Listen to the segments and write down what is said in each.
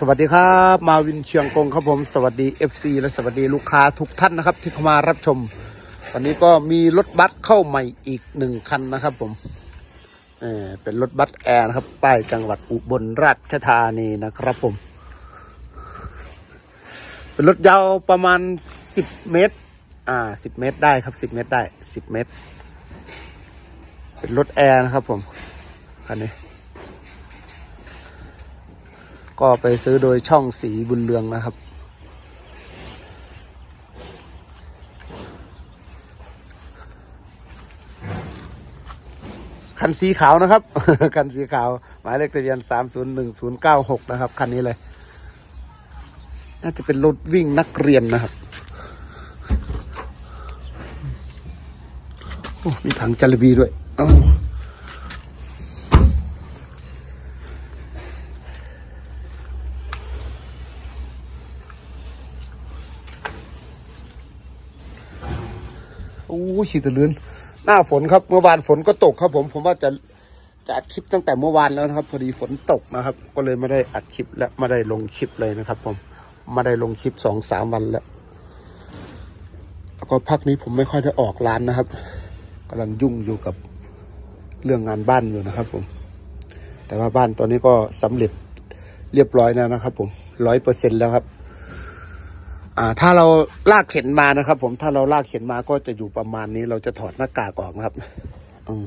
สวัสดีครับมาวินเชียงกงครับผมสวัสดี FC และสวัสดีลูกค้าทุกท่านนะครับ ที่เข้ามารับชม วันนี้ก็มีรถบัสเข้าใหม่อีกหนึ่งคันนะครับผมเออเป็นรถบัสแอร์นะครับป้ายจังหวัดอุบลราชธานีนะครับผม เป็นรถยาวประมาณ 10 เมตร อ่า 10 เมตรได้ครับ 10 เมตรได้ 10 เมตร เป็นรถแอร์นะครับผมคันนี้ ก็ไปซื้อโดยช่องสีบุญเรืองนะครับ คันสีขาวนะครับ คันสีขาว หมายเลขทะเบียนสามศูนย์หนึ่งศูนย์เก้าหกนะครับ คันนี้เลย น่าจะเป็นรถวิ่งนักเรียนนะครับโอ้มีถังจาระบีด้วย เอ้า ฉีดตะลืนหน้าฝนครับ เมื่อวานฝนก็ตกครับ ผม ผมว่าจะจะอัดคลิปตั้งแต่เมื่อวานแล้วนะครับ พอดีฝนตกนะครับ ก็เลยไม่ได้อัดคลิปและไม่ได้ลงคลิปเลยนะครับ ผมไม่ได้ลงคลิปสองสามวันแล้วแล้วก็พักนี้ผมไม่ค่อยได้ออกร้านนะครับกำลังยุ่งอยู่กับเรื่องงานบ้านอยู่นะครับ ผม แต่ว่าบ้านตอนนี้ก็สำเร็จเรียบร้อยแล้วนะครับ ผมร้อยเปอร์เซ็นแล้วครับ อ่าถ้าเราลากเข็นมานะครับ ผมถ้าเราลากเข็นมาก็จะอยู่ประมาณนี้ เราจะถอดหน้ากากออกนะครับ อืม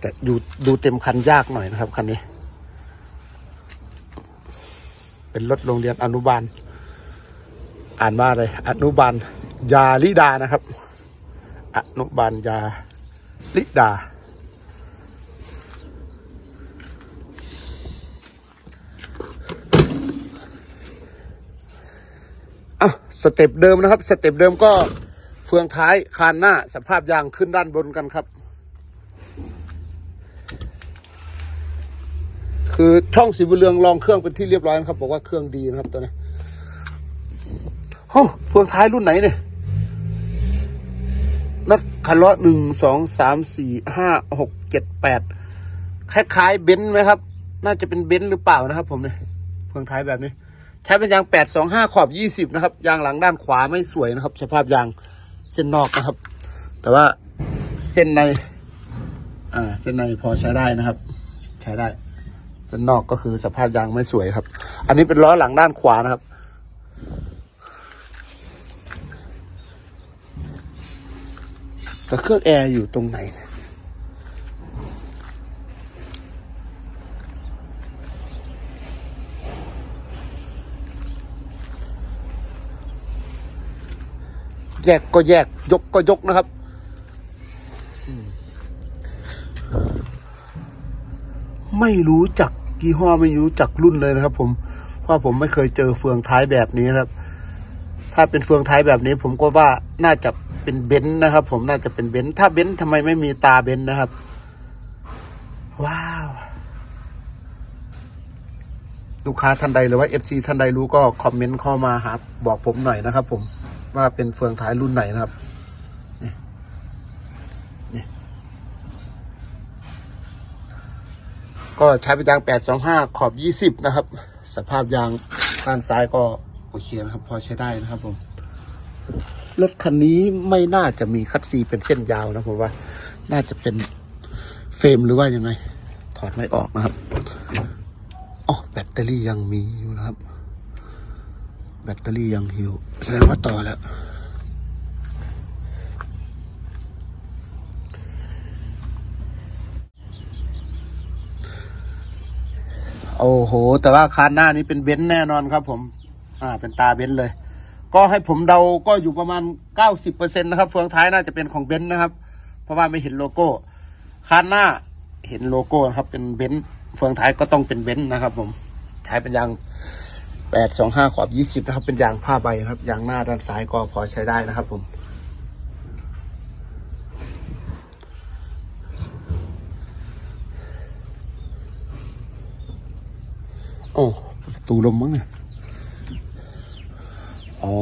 แต่ดูดูเต็มคันยากหน่อยนะครับคันนี้ เป็นรถโรงเรียนอนุบาล อ่านว่าอะไรอนุบาลยาลิดานะครับ อนุบาลยาลิดา สเต็ปเดิมนะครับ สเต็ปเดิมก็เฟืองท้ายคานหน้าสภาพยางขึ้นด้านบนกันครับ คือช่องสีบุญเรืองลองเครื่องเป็นที่เรียบร้อยนะครับ บอกว่าเครื่องดีนะครับตัวนี้โอ้เฟืองท้ายรุ่นไหนเนี่ยนัดคันล้อหนึ่งสองสามสี่ห้าหกเจ็ดแปดคล้ายๆเบนซ์ไหมครับ น่าจะเป็นเบนซ์หรือเปล่านะครับ ผมเนี่ยเฟืองท้ายแบบนี้ ใช้เป็นยาง 825 ขอบ 20 นะครับ ยางหลังด้านขวาไม่สวยนะครับ สภาพยางเส้นนอกนะครับ แต่ว่าเส้นใน อ่า เส้นในพอใช้ได้นะครับ ใช้ได้ เส้นนอกก็คือสภาพยางไม่สวยครับ อันนี้เป็นล้อหลังด้านขวานะครับ แต่เครื่องแอร์อยู่ตรงไหน แยกก็แยก ยกก็ยกนะครับไม่รู้จักยี่ห้อไม่รู้จักรุ่นเลยนะครับ ผมเพราะผมไม่เคยเจอเฟืองท้ายแบบนี้นครับ ถ้าเป็นเฟืองท้ายแบบนี้ ผมก็ว่าน่าจะเป็นเบนซ์นะครับ ผมน่าจะเป็นเบนซ์ถ้าเบนซ์ทำไมไม่มีตาเบนซ์นะครับ ว้าว ลูกค้าท่านใดหรือว่า FC ท่านใดรู้ก็คอมเมนต์เข้ามาหาบอกผมหน่อยนะครับ ผม ว่าเป็นเฟืองท้ายรุ่นไหนนะครับนี่นี่ก็ใช้เป็นยาง 825 ขอบ 20 นะครับ สภาพยางด้านซ้ายก็โอเคนะครับ พอใช้ได้นะครับผมรถคันนี้ไม่น่าจะมีคัดซีเป็นเส้นยาวนะผมว่า น่าจะเป็นเฟรมหรือว่ายังไง ถอดไม่ออกนะครับอ๋อแบตเตอรี่ยังมีอยู่นะครับ แบตเตอรี่ยังหิว แสดงว่าต่อแล้ว โอ้โห แต่ว่าคันหน้านี้เป็นเบนซ์แน่นอนครับผม อ่า เป็นตาเบนซ์เลย ก็ให้ผมเดาก็อยู่ประมาณ 90%นะครับเฟืองท้ายน่าจะเป็นของเบนซ์นะครับ เพราะว่าไม่เห็นโลโก้คันหน้าเห็นโลโก้นะครับ เป็นเบนซ์เฟืองท้ายก็ต้องเป็นเบนซ์นะครับผม ใช้เป็นยาง 825ขอบ20นะครับ เป็นยางผ้าใบนะครับ ยางหน้าด้านซ้ายก็พอใช้ได้นะครับผม โอ้ประตูลมมั้งเนี่ยอ๋อ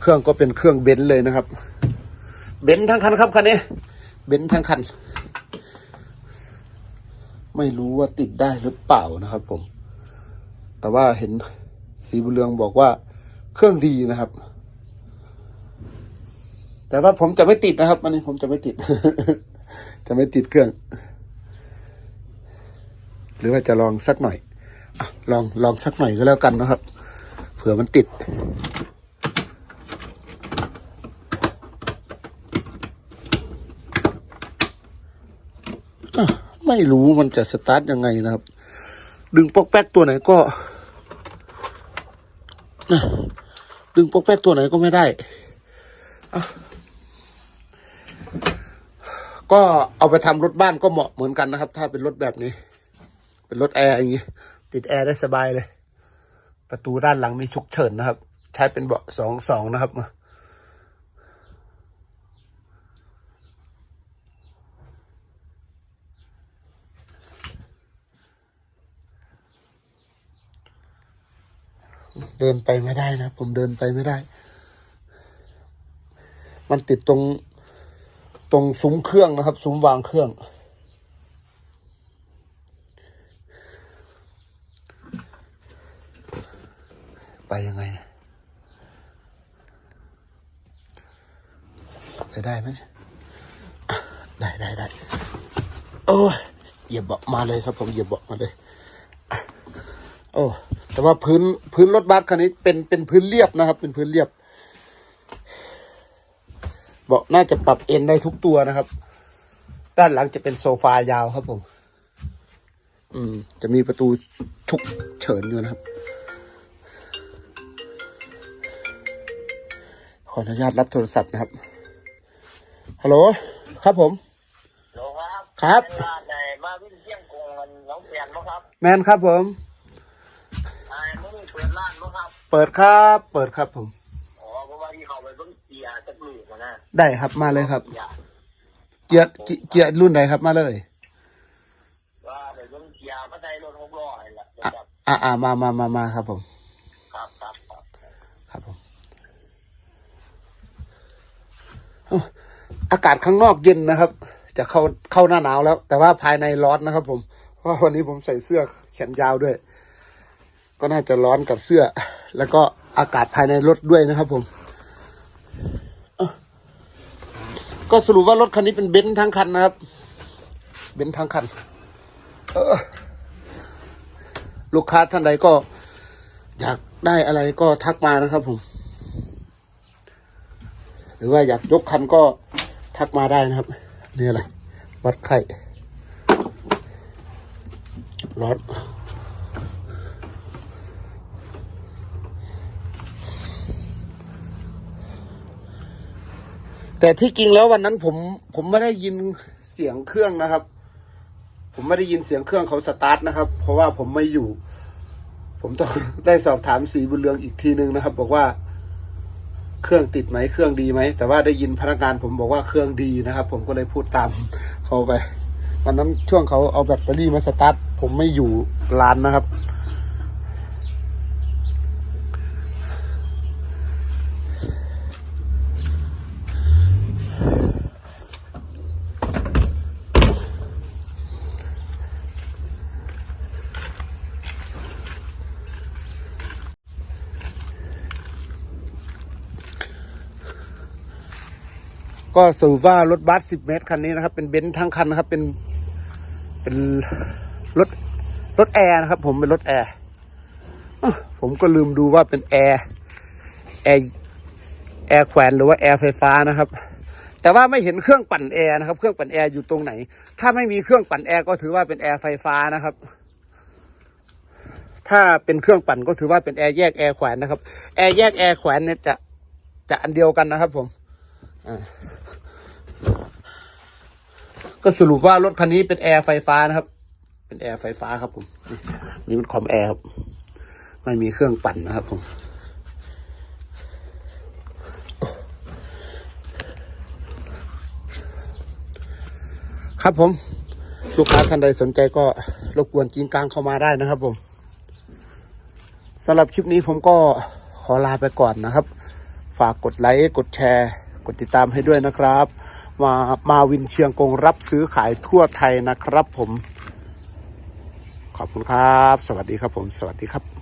เครื่องก็เป็นเครื่องเบนซ์เลยนะครับ เบนซ์ทั้งคันครับคันนี้ เบนซ์ทั้งคัน ไม่รู้ว่าติดได้หรือเปล่านะครับผม แต่ว่าเห็นสีบุญเรืองบอกว่าเครื่องดีนะครับ แต่ว่าผมจะไม่ติดนะครับอันนี้ผมจะไม่ติด จะไม่ติดเครื่อง หรือว่าจะลองสักหน่อยอลองลองสักหน่อยก็แล้วกันนะครับ เผื่อมันติดไม่รู้มันจะสตาร์ทยังไงนะครับ ดึงปอกแป๊กตัวไหนก็ นะดึงปกแป๊กตัวไหนก็ไม่ได้ ก็เอาไปทำรถบ้านก็เหมาะเหมือนกันนะครับ ถ้าเป็นรถแบบนี้ เป็นรถแอร์อย่างนี้ ติดแอร์ได้สบายเลย ประตูด้านหลังมีฉุกเฉินนะครับ ใช้เป็นเบาะสองสองนะครับ เดินไปไม่ได้นะผมเดินไปไม่ได้ มันติดตรง ตรงซุ้มเครื่องนะครับ ซุ้มวางเครื่อง ไปยังไงเนี่ยไปได้ไหมได้ได้ได้โอ้ยเหยียบเบาะมาเลยครับ ผมเหยียบเบาะมาเลย โอ้ แต่ว่าพื้นพื้นรถบัสคันนี้เป็นเป็นพื้นเรียบนะครับ เป็นพื้นเรียบเบาะน่าจะปรับเอนได้ทุกตัวนะครับ ด้านหลังจะเป็นโซฟายาวครับผม อืม จะมีประตูฉุกเฉินอยู่นะครับ ขออนุญาตรับโทรศัพท์นะครับฮัลโหลครับผมหลวงครับครับเป็นร้านไหนมาวิ่งเที่ยงกรุงมันน้องเปลี่ยนมั้งครับ แมนครับผม เปิดครับ เปิดครับผม อ๋อเพราะว่าที่เขาไปเพิ่งเกียร์สักลูกมานะได้ครับมาเลยครับ เกียร์เกียร์เกียร์เกียร์รุ่นไหนครับมาเลย ว่าไปเพิ่งเกียร์มาใช้รถหกล้อนี่แหละอะครับอ่าอ่ามามามามาครับผม ครับครับครับครับผมอ้าวอากาศข้างนอกเย็นนะครับ จะเข้าเข้าหน้าหนาวแล้ว แต่ว่าภายในร้อนนะครับ ผม เพราะว่าวันนี้ผมใส่เสื้อแขนยาวด้วย ก็น่าจะร้อนกับเสื้อ แล้วก็อากาศภายในรถด้วยนะครับผมก็สรุปว่ารถคันนี้เป็นเบนซ์ทั้งคันนะครับ เบนซ์ทั้งคันลูกค้าท่านใดก็อยากได้อะไรก็ทักมานะครับผม หรือว่าอยากยกคันก็ทักมาได้นะครับนี่อะไรวัดไข่ร้อน แต่ที่จริงแล้ววันนั้นผมผมไม่ได้ยินเสียงเครื่องนะครับ ผมไม่ได้ยินเสียงเครื่องเขาสตาร์ทนะครับ เพราะว่าผมไม่อยู่ ผมต้องได้สอบถามสีบุญเรืองอีกทีนึงนะครับ บอกว่าเครื่องติดไหมเครื่องดีไหมแต่ว่าได้ยินพนักงานผมบอกว่าเครื่องดีนะครับ ผมก็เลยพูดตามเขาไปวันนั้นช่วงเขาเอาแบตเตอรี่มาสตาร์ทผมไม่อยู่ร้านนะครับ ก็สรุปว่ารถบัสสิบเมตรคันนี้นะครับ เป็นเบนซ์ทั้งคันนะครับ เป็นเป็นรถรถแอร์นะครับ ผมเป็นรถแอร์ผมก็ลืมดูว่าเป็นแอร์แอร์แอร์แขวนหรือว่าแอร์ไฟฟ้านะครับ แต่ว่าไม่เห็นเครื่องปั่นแอร์นะครับ เครื่องปั่นแอร์อยู่ตรงไหน ถ้าไม่มีเครื่องปั่นแอร์ก็ถือว่าเป็นแอร์ไฟฟ้านะครับ ถ้าเป็นเครื่องปั่นก็ถือว่าเป็นแอร์แยกแอร์แขวนนะครับ แอร์แยกแอร์แขวนเนี่ยจะจะอันเดียวกันนะครับ ผมอ่า ก็สรุปว่ารถคันนี้เป็นแอร์ไฟฟ้านะครับ เป็นแอร์ไฟฟ้าครับผมนี่นี่มันคอมแอร์ครับ ไม่มีเครื่องปั่นนะครับผมครับผม ลูกค้าท่านใดสนใจก็รบกวนกินกลางเข้ามาได้นะครับผมสำหรับคลิปนี้ผมก็ขอลาไปก่อนนะครับ ฝากกดไลค์ กดแชร์ กดติดตามให้ด้วยนะครับ มามาวินเชียงกงรับซื้อขายทั่วไทยนะครับผม ขอบคุณครับ สวัสดีครับผม สวัสดีครับ